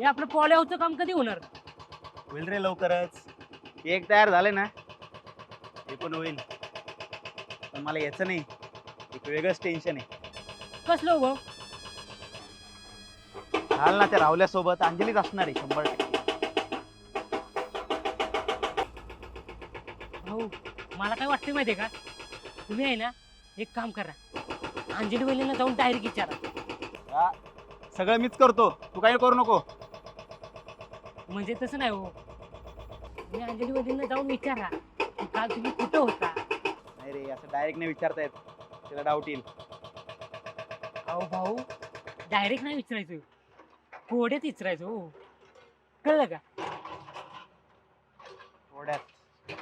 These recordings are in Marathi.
हे आपलं पॉल्यावचं काम कधी होणार? होईल रे लवकरच. एक तयार झाले ना हे पण होईल. पण मला याचं नाही. एक वेगळंच टेन्शन आहे. कसलं भाऊ हाल ना त्या रावल्यासोबत. अंजलीच असणार आहे शंभर टक्के. भाऊ मला काय वाटतं माहितीये का? तुम्ही आहे ना एक काम करा. अंजली वहिनीला जाऊन डायरेक्ट विचारा. हा, सगळं मीच करतो. तू काही करू नको. म्हणजे तसं नाही हो. तुम्ही अंजली वहिनीला जाऊन विचारा की काल तुम्ही कुठं होता? नाही रे असं डायरेक्ट नाही विचारता येत तिला डाऊट येईल. अहो भाऊ डायरेक्ट नाही विचारायचं. कोड्यात विचारायचं हो. कळलं का? थोड्यात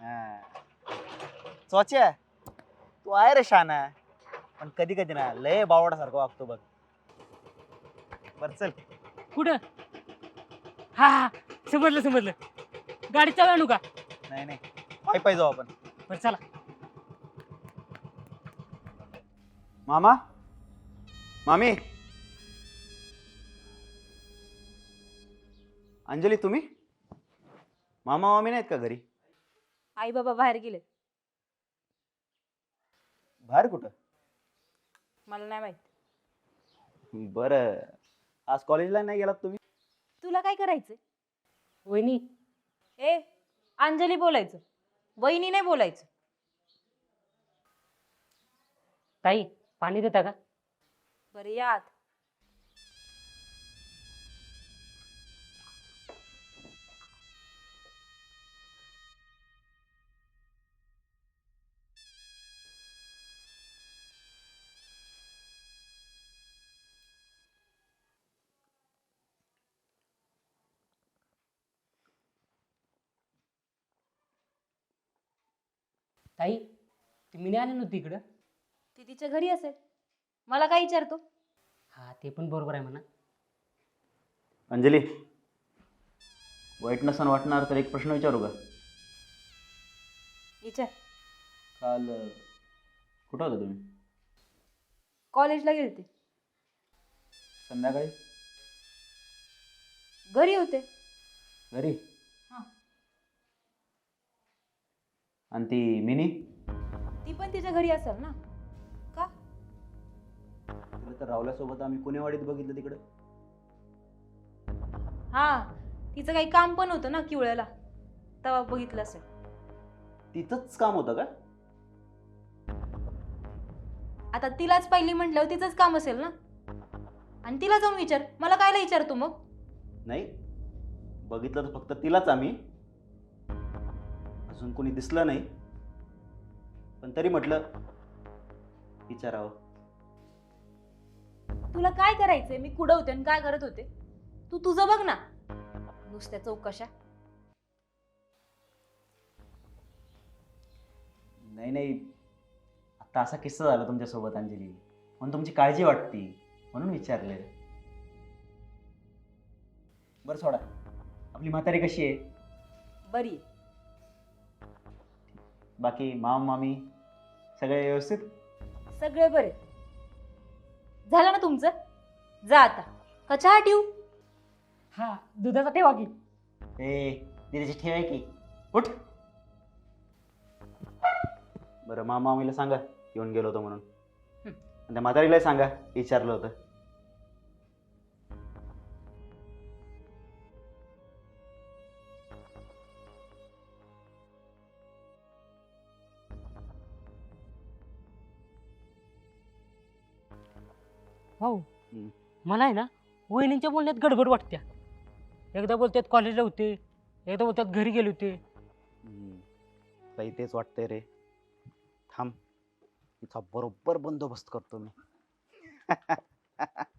हा. चोच्या तू आहे रे शाना पण कधी कधी ना लय बावडासारखं वागतो बघ. बर चल. कुठं? हा हा समजलं समजलं गाडी चालू आणू का नाही नाही. पाय पाय जाऊ आपण. बरं चला. मामा? मामी? अंजली तुम्ही? मामा मामी नाहीत का घरी? आई बाबा बाहेर गेले. बाहेर कुठं? मला नाही माहीत. बरं. आज कॉलेजला नाही गेलात तुम्ही? तुला काय करायचं वहिनी. ए अंजली बोलायचं. वहिनी नाही बोलायचं. ताई पाणी देता का? बरं यात ताई तुम्ही नाही आले नव्हती इकडं. ती तिच्या घरी असेल. मला काय विचारतो? हा ते पण बरोबर आहे म्हणा. अंजली वाईट नसन वाटणार तर एक प्रश्न विचारू का? विचार. काल अं, कुठं होता तुम्ही? कॉलेजला गेलते संध्याकाळी? घरी होते. घरी हां. आणि ती मिनी? ती पण तिच्या घरी असेल ना? का? तिला तर रावल्यासोबत आम्ही कुणेवाडीत बघितलं तिकडं. हा तिचं काही काम पण होतं ना किवळ्याला? तेव्हा बघितलं असेल. तिथंच काम होतं का? आता तिलाच पहिली म्हटल्यावर तिचंच काम असेल ना? आणि तिला जाऊन विचार. मला कायला विचारतो मग? नाही. बघितलं तर फक्त तिलाच आम्ही. अजून कोणी दिसलं नाही. पण तरी म्हटलं विचारावं. तुला काय करायचंय? मी कुठं होते आणि काय करत होते? तू तुझं बघ ना. नुसत्या चौकशा. नाही नाही. आता असा किस्सा झाला तुमच्यासोबत अंजली. म्हणून तुमची काळजी वाटती म्हणून विचारले. बरं सोडा. आपली म्हातारी कशी आहे? बरी आहे. बाकी माम मामी सगळे व्यवस्थित? सगळे बरे. झालं ना तुमचं? जा आता. का चहा ठेवू? हा दुधाचा ठेवा की. ए दिदीची ठेव आहे की. उठ. बरं मामा मामीला सांगा. येऊन गेलो होतो म्हणून. आणि त्या म्हातारीलाही सांगा. विचारलं होतं. मला आहे ना वहिनींच्या बोलण्यात गडबड वाटत्या. एकदा बोलतात कॉलेजला होते एकदा बोलतात घरी गेले होते. हम्म. ताई तेच वाटतंय रे. थांब. तिचा बरोबर बंदोबस्त करतो मी.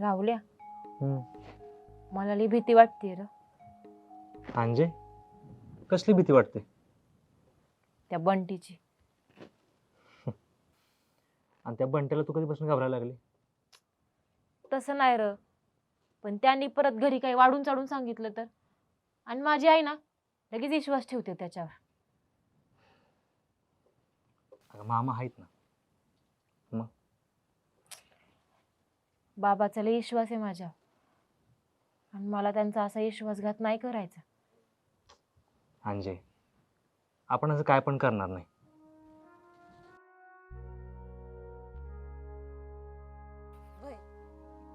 राहुल्या. मला लई भीती वाटते र. अंजे कसली भीती वाटते? त्या बंटीची. आणि त्या बंट्याला तू कधीपासून घाबरायला लागली? तसं नाही र. पण त्यांनी परत घरी काही वाढून चाडून सांगितलं तर. आणि माझी आई ना लगेच विश्वास ठेवते त्याच्यावर. मामा आहेत ना. बाबाचा लय विश्वास आहे माझ्या आणि मला त्यांचा असा विश्वासघात नाही करायचा. अंजे आपण असं काय पण करणार नाही.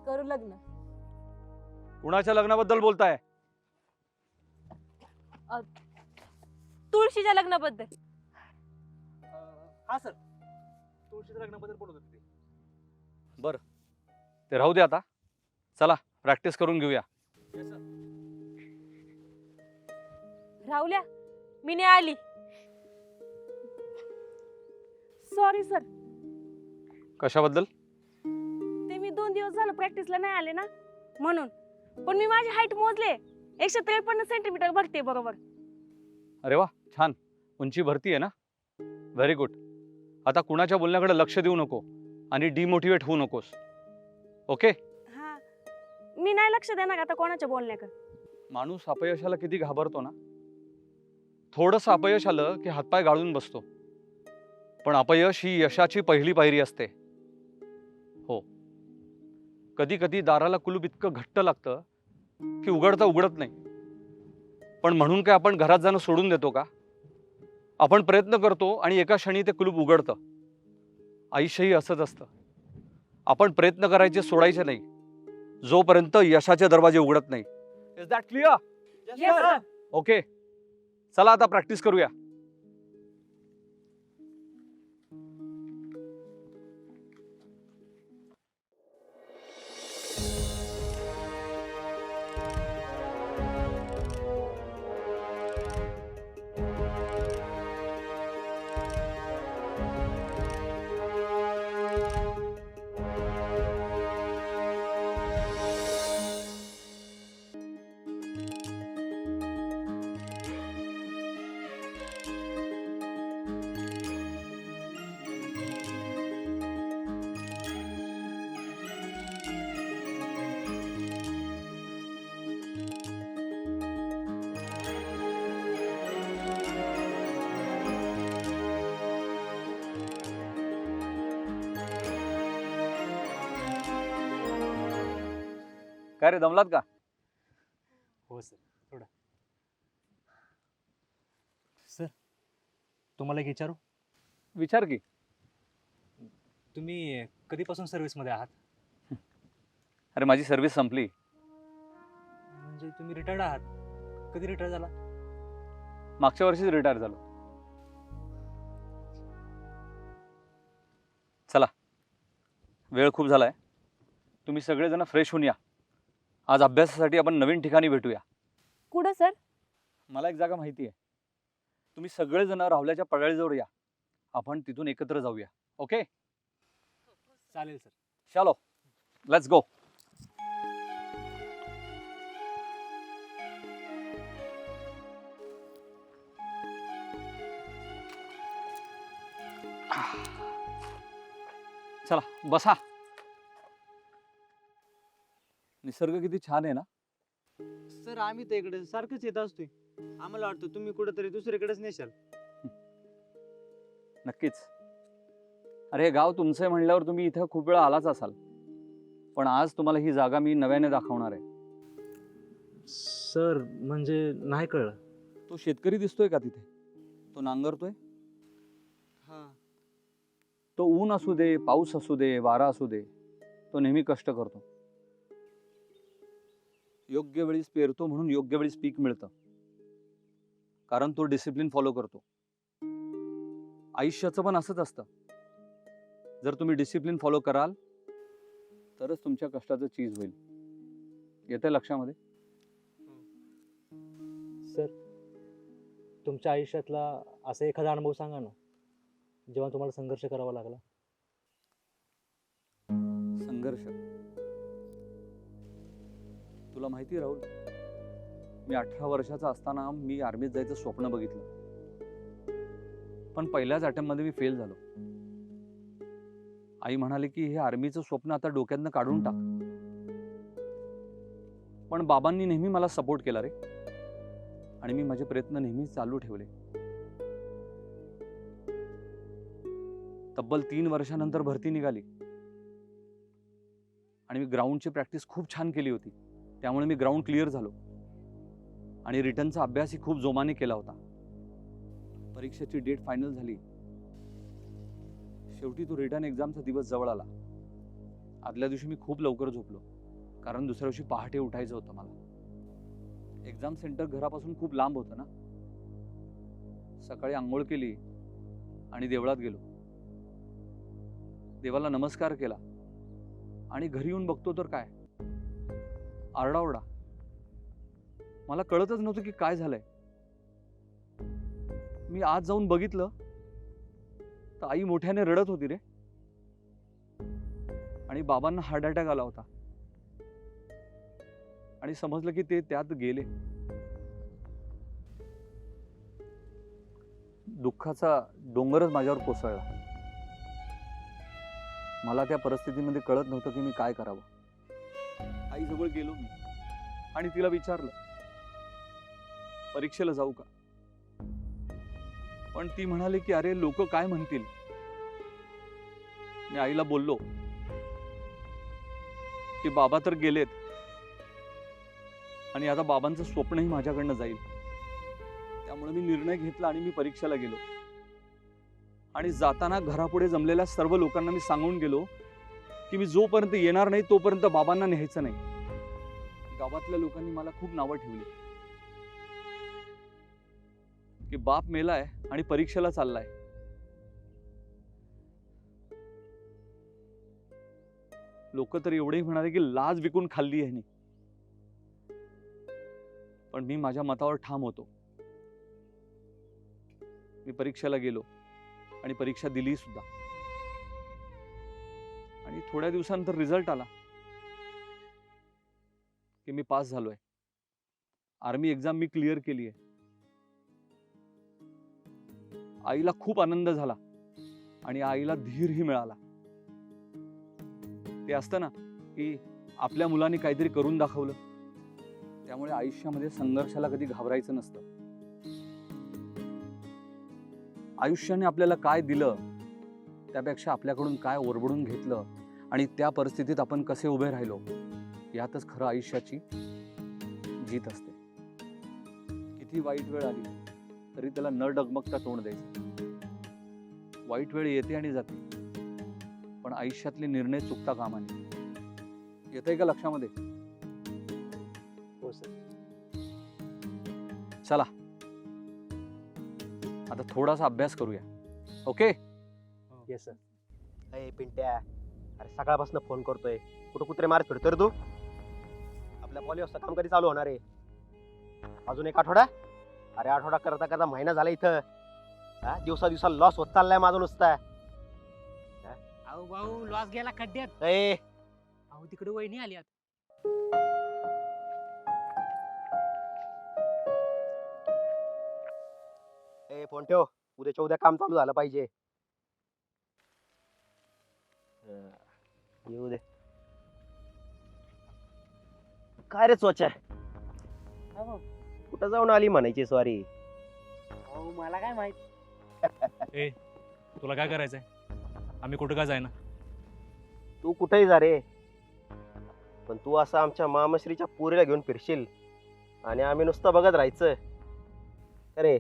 करू लग्न. कुणाच्या लग्नाबद्दल बोलताय? तुळशीच्या लग्नाबद्दल. हा सर. तुळशीच्या लग्नाबद्दल बोलत होते बर. ते राहू दे आता. चला प्रॅक्टिस करून घेऊया. राहुल्या मी नाही आली. सॉरी सर कशाबद्दल? ते मी दोन दिवस झालं प्रॅक्टिसला नाही आले ना म्हणून. पण मी माझी हाईट मोजले एकशे त्रेपन्न सेंटीमीटर बघते बरोबर. अरे वा छान. उंची भरती आहे ना? व्हेरी गुड आता कुणाच्या बोलण्याकडे लक्ष देऊ नको आणि डिमोटिवेट होऊ नकोस. ओके हा. मी नाही लक्ष देणार आता कोणाच्या बोलण्याकडे. माणूस अपयशाला किती घाबरतो ना? थोडंसं अपयश आलं की हातपाय गाळून बसतो. पण अपयश ही यशाची पहिली पायरी असते. हो. कधी कधी दाराला कुलूप इतकं घट्ट लागतं की उघडता उघडत नाही. पण म्हणून काय आपण घरात जाणं सोडून देतो का? आपण प्रयत्न करतो आणि एका क्षणी ते कुलूप उघडतं. आयुष्यही असंच असतं. आपण प्रयत्न करायचे सोडायचे नाही. जोपर्यंत यशाचे दरवाजे उघडत नाही. इज दॅट क्लिअर ओके चला आता प्रॅक्टिस करूया. काय रे दमलात का? हो सर. थोडा. सर तुम्हाला एक विचारू? विचार की. तुम्ही कधीपासून सर्व्हिसमध्ये आहात? अरे माझी सर्व्हिस संपली. म्हणजे तुम्ही रिटायर्ड आहात? कधी रिटायर झाला? मागच्या वर्षीच रिटायर झालो. चला. वेळ खूप झालाय. तुम्ही सगळेजण फ्रेश होऊन या. आज अभ्यासासाठी आपण नवीन ठिकाणी भेटूया. कुठं सर? मला एक जागा माहिती आहे. तुम्ही सगळेजण राहुल्याच्या पडाळीजवळ या. आपण तिथून एकत्र जाऊया. ओके? चालेल सर. चलो लेट्स गो चला बसा. निसर्ग किती छान आहे ना? सर आम्ही तर इकडे सारखंच येत असतोय. आम्हाला वाटतं तुम्ही कुठेतरी दुसरीकडेच नेशाल. नक्कीच. अरे हे गाव तुमचं आहे म्हणल्यावर तुम्ही इथं खूप वेळा आलाच असाल. पण आज तुम्हाला ही जागा मी नव्याने दाखवणार आहे. सर म्हणजे नाही कळलं. तो शेतकरी दिसतोय का तिथे? तो नांगरतोय? हा. तो ऊन असू दे पाऊस असू दे वारा असू दे तो नेहमी कष्ट करतो. योग्य वेळीच पेरतो म्हणून योग्य वेळीच पीक मिळतं. कारण तो डिसिप्लिन फॉलो करतो. आयुष्याचं पण असंच असतं. जर तुम्ही डिसिप्लिन फॉलो कराल तरच तुमच्या कष्टाचं चीज होईल. येते लक्षामध्ये? सर तुमच्या आयुष्यातला असा एखादा अनुभव सांगा ना जेव्हा तुम्हाला संघर्ष करावा लागला. संघर्ष? तुला माहिती राहुल? मी अठरा वर्षाचा असताना मी आर्मीत जायचं स्वप्न बघितलं. पण पहिल्याच अटेम्प्टमध्ये मी फेल झालो. आई म्हणाली की हे आर्मीचं स्वप्न आता डोक्यातनं काढून टाक. पण बाबांनी नेहमी मला सपोर्ट केला रे. आणि मी माझे प्रयत्न नेहमी चालू ठेवले. तब्बल तीन वर्षानंतर भरती निघाली. आणि मी ग्राउंडची प्रॅक्टिस खूप छान केली होती. त्यामुळे मी ग्राउंड क्लिअर झालो. आणि रिटर्नचा अभ्यासही खूप जोमाने केला होता. परीक्षेची डेट फायनल झाली. शेवटी तो रिटर्न एक्झामचा दिवस जवळ आला. आदल्या दिवशी मी खूप लवकर झोपलो. कारण दुसऱ्या दिवशी पहाटे उठायचं होतं मला. एक्झाम सेंटर घरापासून खूप लांब होतं ना? सकाळी आंघोळ केली आणि देवळात गेलो. देवाला नमस्कार केला. आणि घरी येऊन बघतो तर काय? आरडाओरडा. मला कळतच नव्हतं की काय झालंय. मी आज जाऊन बघितलं तर आई मोठ्याने रडत होती रे. आणि बाबांना हार्ट अटॅक आला होता. आणि समजलं की ते त्यात गेले. दुःखाचा डोंगरच माझ्यावर कोसळला. मला त्या परिस्थितीमध्ये कळत नव्हतं की मी काय करावं. आईजवळ गेलो मी. आणि तिला विचारलं परीक्षेला जाऊ का? पण ती म्हणाली की अरे लोक काय म्हणतील? मी आईला बोललो की बाबा तर गेलेत. आणि आता बाबांचं स्वप्नही माझ्याकडनं जाईल. त्यामुळे मी निर्णय घेतला आणि मी परीक्षेला गेलो. आणि जाताना घरापुढे जमलेल्या सर्व लोकांना मी सांगून गेलो की मी जोपर्यंत येणार नाही तोपर्यंत बाबांना न्यायचं नाही. गावातल्या लोकांनी मला खूप नावं ठेवली. की बाप मेलाय आणि परीक्षेला चाललाय. लोक तर एवढेही म्हणाले की लाज विकून खाल्ली आहे पण मी माझ्या मतावर ठाम होतो. मी परीक्षेला गेलो आणि परीक्षा दिली सुद्धा आणि थोड्या दिवसानंतर रिझल्ट आला. की मी पास झालोय. आर्मी एक्झाम मी क्लिअर केली आहे. आईला खूप आनंद झाला. आणि आईला धीरही मिळाला. ते असतं ना की आपल्या मुलांनी काहीतरी करून दाखवलं. त्यामुळे आयुष्यामध्ये संघर्षाला कधी घाबरायचं नसतं. आयुष्याने आपल्याला काय दिलं? त्यापेक्षा आपल्याकडून काय ओरबडून घेतलं? आणि त्या परिस्थितीत आपण कसे उभे राहिलो यातच खरं आयुष्याची जीत असते. किती वाईट वेळ आली तरी त्याला न डगमगता तोंड द्यायचं. वाईट वेळ येते आणि जाते पण आयुष्यातले निर्णय चुकता कामा नये येतंय का लक्षामध्ये? हो सर. चला. आता थोडासा अभ्यास करूया. ओके? Yes sir Pintya. अरे सकाळपासून फोन करतोय. कुठं कुत्रे मारत फिरतोय रे तू? आपल्या पॉलिओसचं काम कधी चालू होणार आहे? अजून एक आठवडा? अरे आठवडा करता करता महिना झाला इथं. हा दिवसा दिवसा लॉस होत चाललाय माझा नुसता. अहो भाऊ लॉस गेला खड्ड्यात. ए! अहो तिकडे वहिनी आल्यात. ए फोन ठेव. उद्याच्या उद्या काम चालू झालं पाहिजे. अं, येऊ दे. काय रे हा भाऊ. कुठं जाऊन आली म्हणायची सॉरी अहो मला काय माहीत? तुला काय करायचंय? आम्ही कुठं काय जायना? तू कुठेही जा रे. पण तू असं आमच्या मामश्रीच्या पुरीला घेऊन फिरशील आणि आम्ही नुसतं बघत राहायचं. अरे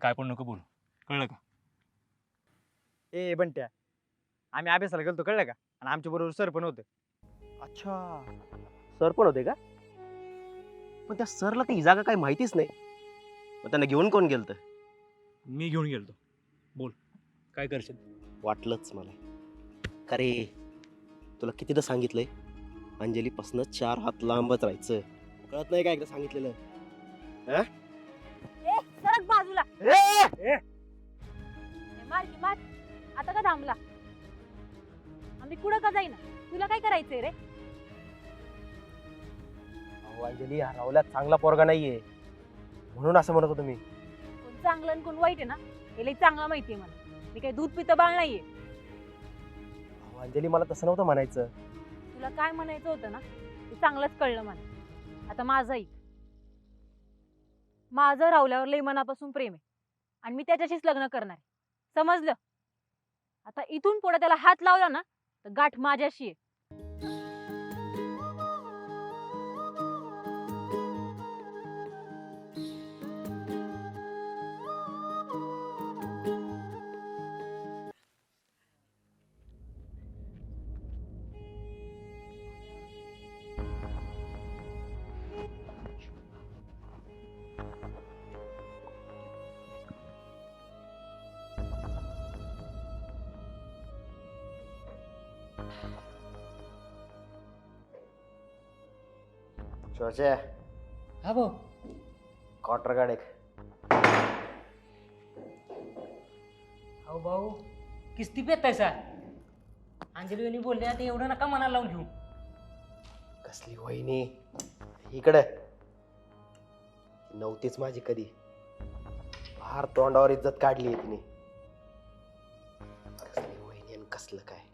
काय पण नको बोलू. कळलं का? ए बंट्या आम्ही अभ्यासाला गेलतो कळलं का? आणि आमच्या बरोबर सर पण होते. अच्छा. सर पण होते का? पण त्या सरला ती जागा काही माहितीच नाही. मग त्यांना घेऊन कोण गेलत? मी घेऊन गेलतो. बोल काय करशील? वाटलंच मला. का रे? तुला कितीदा सांगितलंय? अंजलीपासनं चार हात लांबच राहायचं. कळत नाही का एकदा सांगितलेलं? ए सरक बाजूला. ए! ए, मार की मार. आता का थांबला? आम्ही कुठं का जाईना? तुला काय करायचंय रे? अहो अंजली हा चांगला पोरगा नाहीये. म्हणून असं म्हणत होतो मी. कोण चांगलं आणि कोण वाईट आहे ना हे लई चांगलं माहितीये मला. मी काही दूध पितं बाळ नाहीये. अहो, अंजली मला तसं नव्हतं म्हणायचं. तुला काय म्हणायचं होतं ना ते चांगलंच कळलं मला. आता माझं ऐक. माझं राहुल्यावर लई मनापासून प्रेम आहे. आणि मी त्याच्याशीच लग्न करणार आहे. समजलं? आता इथून पुढे त्याला हात लावला ना तर गाठ माझ्याशी आहे. चोच्या हा भाऊ। क्वार्टर गाड एक। अहो भाऊ किस्ती पेताय सर अंजली वहिनी बोलल्या ते एवढं नका मनाला लावून घेऊ. कसली वहिनी? इकडे। नव्हतीच माझी कधी. फार तोंडावर इज्जत काढली आहे तिने. कसली वहिनी आणि कसलं काय?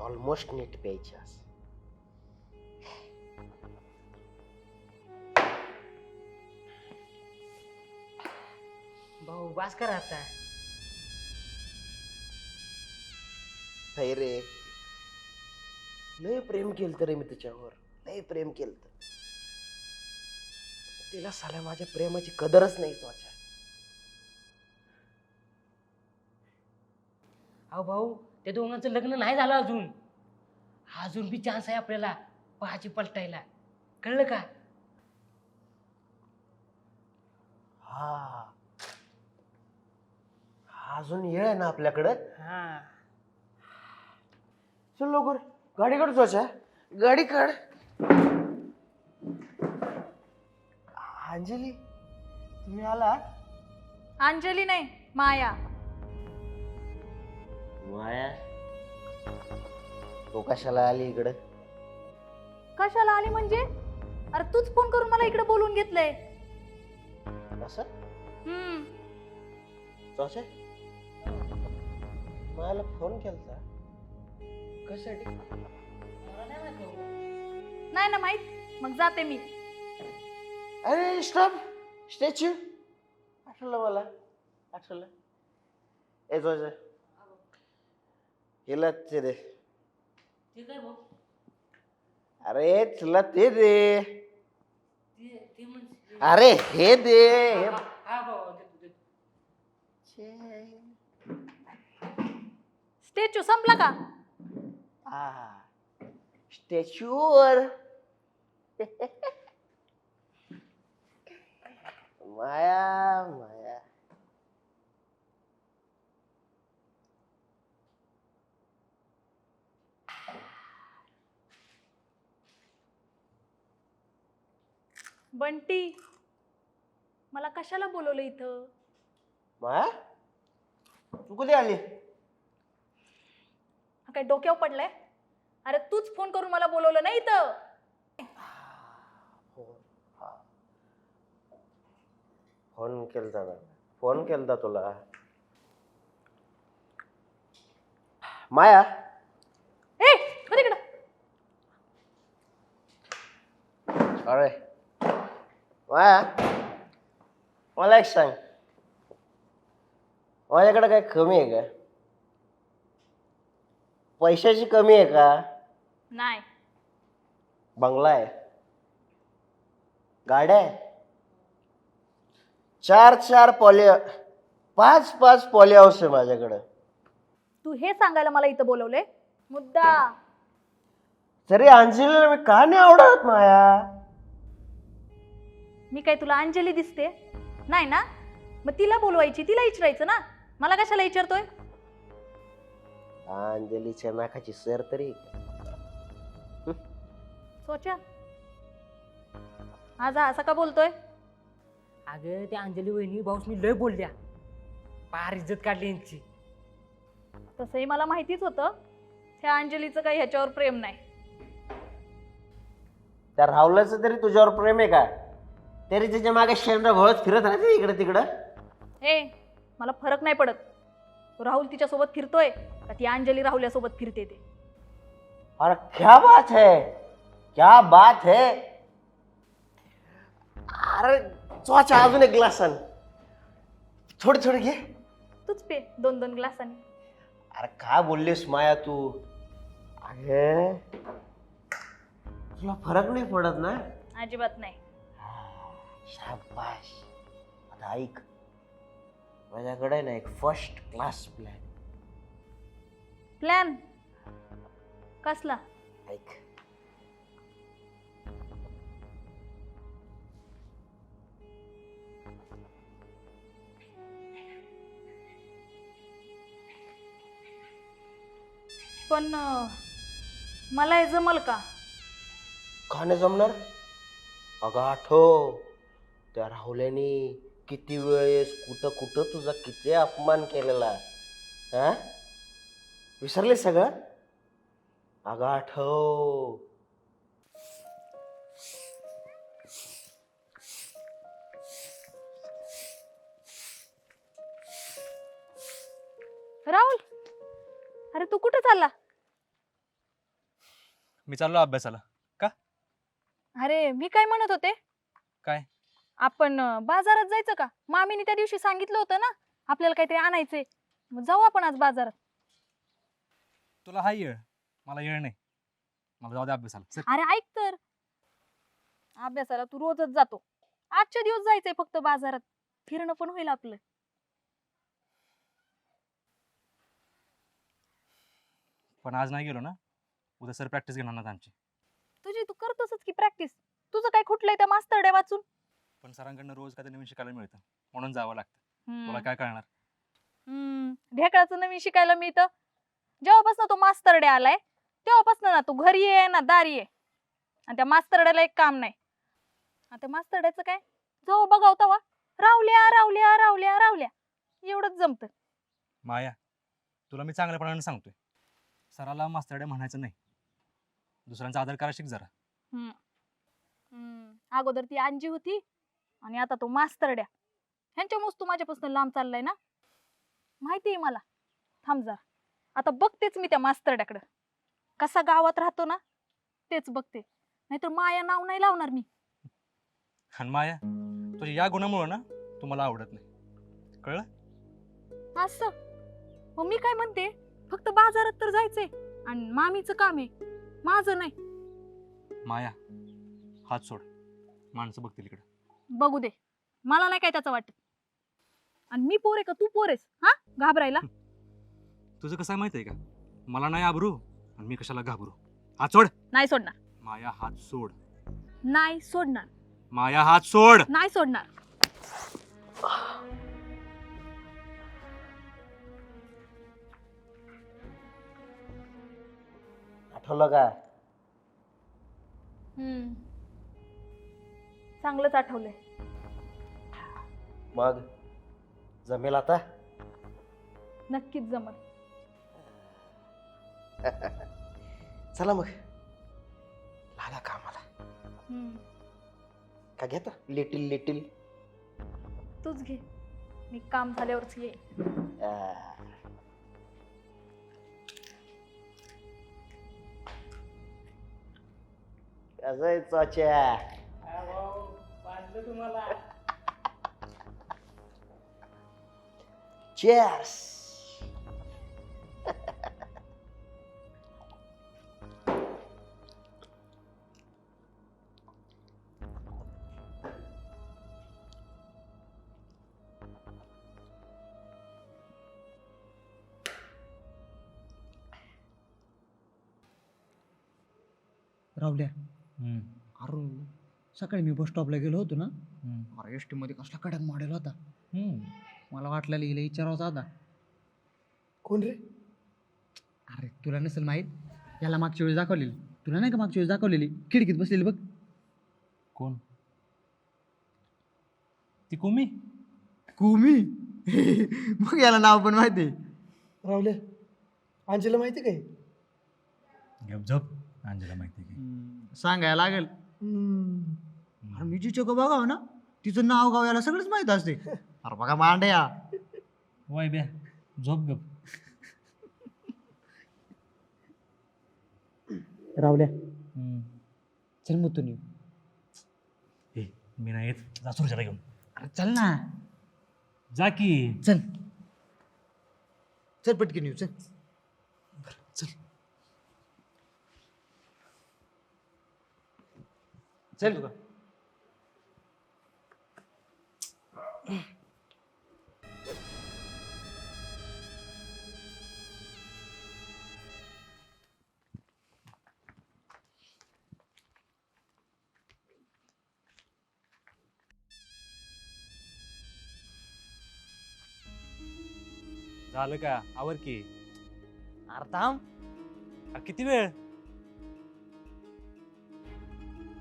ऑलमोस्ट नीट प्यायची आज भाऊ बास करा आता नाही रे लय प्रेम केलं रे मी तिच्यावर लय प्रेम केलं तिला साल्या माझ्या प्रेमाची कदरच नाही वाचा अहो भाऊ त्या दोघांचं लग्न नाही झालं अजून. अजून बी चान्स आहे आपल्याला पहाची पलटायला. कळलं का? हा. अजून येळ आहे ना आपल्याकडं? हा. चल लवकर. गाडी काढ स्वच्छ गाडी काढ. अंजली तुम्ही आला अंजली नाही माया. माया? तो कशाला आली इकडं? कशाला आली म्हणजे? अरे तूच फोन करून मला इकडे बोलवून घेतलंय. असं? हम्म. चौचे? मला फोन केलता. कशासाठी? नाही ना माहीत. मग जाते मी. अरे स्टॉप स्टॅच्यू. आठवलं मला. आठवलं. ए चौचे. हिला ते दे ठीक आहे भाऊ अरे तुला ते दे ते ते म्हणजे अरे हे दे हे हा हा भाऊ देतो, देतो. स्टॅच्यू संपला का स्टॅच्यूवर माया माया बंटी मला कशाला बोलवलं इथं? माया? तू कधी आली? हा काय डोक्यावर पडलाय? अरे तूच फोन करून मला बोलवलं नाही इथं. फोन केलता ना. फोन केलता तुला. माया? ए अरे. माया मला एक सांग. माझ्याकडे काय कमी आहे का? पैशाची कमी आहे का? नाही. बंगला आहे. गाड्या आहे. चार चार पॉली पाच पाच पॉली हाऊस आहे माझ्याकडं. तू हे सांगायला मला इथं बोलवलंय? मुद्दा. तरी अंजलीला मी का नाही आवडत माया? मी काय तुला अंजली दिसते? नाही ना? मग तिला बोलवायची तिला विचारायचं ना? मला कशाला विचारतोय अंजलीच्या नाकाची सर तरी. सोचा? आज हा असा का बोलतोय? अगं त्या अंजली वहिनी भाऊसनी लय बोलल्या. पार इज्जत काढली यांची. तसंही मला माहितीच होतं. ह्या अंजलीचं काही ह्याच्यावर प्रेम नाही. त्या राहुलाचं तरी तुझ्यावर प्रेम आहे का? तरी त्याच्यामागे शेंडा घोळत फिरत राहते इकडे तिकडं. ए मला फरक नाही पडत. तो राहुल तिच्यासोबत फिरतोय का ती अंजली राहुल्यासोबत फिरते ते? अरे क्या बात है? क्या बात है? अरे चोचा अजून एक ग्लास आण. थोडी थोडी घे. तूच पे दोन दोन ग्लासांनी अरे काय बोललीस माया तू? अगे तुला फरक नाही पडत ना? अजिबात नाही. शाबाश आता ऐक. माझ्याकडे ना एक फर्स्ट क्लास प्लॅन प्लॅन कसला? ऐक. पण अं, मला हे जमल का नाही जमणार? अगं आठव. त्या राहुल्याने किती वेळेस कुठं कुठं तुझा किती अपमान केलेला? हा? विसरले सगळं? अगं आठव. राहुल अरे तू कुठं चालला? मी चाललो अभ्यासाला. अरे मी काय म्हणत होते? काय? आपण अं, बाजारात जायचं का? मामीने त्या दिवशी सांगितलं होतं ना आपल्याला काहीतरी आणायचंय. मग जाऊ आपण आज बाजारात. तुला हा येळ. मला येळ नाही. मला जाऊ दे अभ्यासाला. चल. अरे ऐक तर. अभ्यासाला तू रोजच जातो. आजच्या दिवस जायचंय फक्त बाजारात. फिरणं पण होईल आपलं. पण आज नाही गेलो ना. उद्या सर प्रॅक्टिस घेणार ना आमची. तुझी तू करतोसच की प्रॅक्टिस तुझं काय खुटलंय त्या मास्तरड्या वाचून? पण सरांकडनं रोज काहीतरी नवीन शिकायला मिळतं. म्हणून जावं लागतं. तुला काय कळणार? हम्म. ढेकळाचं नवीन शिकायला मिळतं. जेव्हापासून तो मास्तरडे आलाय तेव्हापासून ना तू घरी ये ना दारी ये. आणि त्या मास्तरड्याला एक काम नाही. आणि त्या मास्तरड्याचं काय? जाऊ बघाव तवा. रावल्या रावल्या रावल्या रावल्या. एवढंच जमतं. माया तुला मी चांगल्यापणाने सांगतोय. सराला मास्तरडे म्हणायचं नाही. दुसऱ्यांचा आदर करा शिक जरा. हम्म, अगोदर ती अंजी होती. आणि आता तो मास्तरड्या ह्यांच्यामुळेच तू माझ्यापासून लांब चाललाय ना? माहितीये मला. थांब जा आता बघतेच मी त्या मास्तरड्याकडं. कसा गावात राहतो ना? तेच बघते. नाहीतर माया नाव नाही लावणार मी. आणि माया तुझ्या या गुणामुळं ना तुम्हाला आवडत नाही. कळलं? असं? मग मी काय म्हणते? फक्त बाजारात तर जायचंय. आणि मामीचं काम आहे. माझं नाही. माया हात सोड. माणसं बघतील इकडे. बघू दे. मला नाही काय त्याचं वाटत. आणि मी पोर आहे का? तू पोर आहेस हा? घाबरायला? तुझं कसं आहे माहिती आहे का? मला नाही आबरू आणि मी कशाला घाबरू. हात सोड. नाही सोडणार. माया हात सोड. नाही सोडणार. माया हात सोड. नाही सोडणार. आठवलं का हम्म. चांगलंच आठवलंय. मग? जमेल आता? नक्कीच जमल. चला मग. लागा कामाला. हम्म. का घेता? Little little. तूच घे. मी काम झाल्यावरच ये कसं आहे चाच्या तुम्हाला चेअर्स सकाळी मी बस स्टॉपला गेलो होतो ना. अरे एसमध्ये कसला कडक मॉडेल होता. मला वाटलं लिहिलं विचारावं आता. कोण रे? अरे तुला नसेल माहीत. याला मागच्या वेळेस दाखवलेली. तुला नाही का मागच्या वेळेस दाखवलेली? खिडकीत बसलेली बघ. कोण? ती कुमी? कुमी? मग याला नाव पण माहिती आहे. राहुले अंजलीला माहिती काय गप झप. अंजला माहिती की. हम्म, सांगायला लागेल. अरे मी जी चोक बघाव ना तिचं नाव गाव याला सगळंच माहीत असते. अरे बघा मांड्या. वाय ब्या झोप गप. रावल्या. चल मग तू ए मी नाही येत. जा घेऊन. अरे चल ना. जा की. चल. चल पटकन येऊ चल. चल. झालं का? आवर की. अरे थांब. अरे किती वेळ?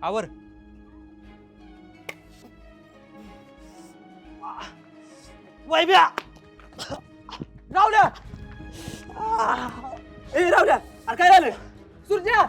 आवर. वैभ्या रावल्या ए रावल्या अरे काय झालं? सुरज्या!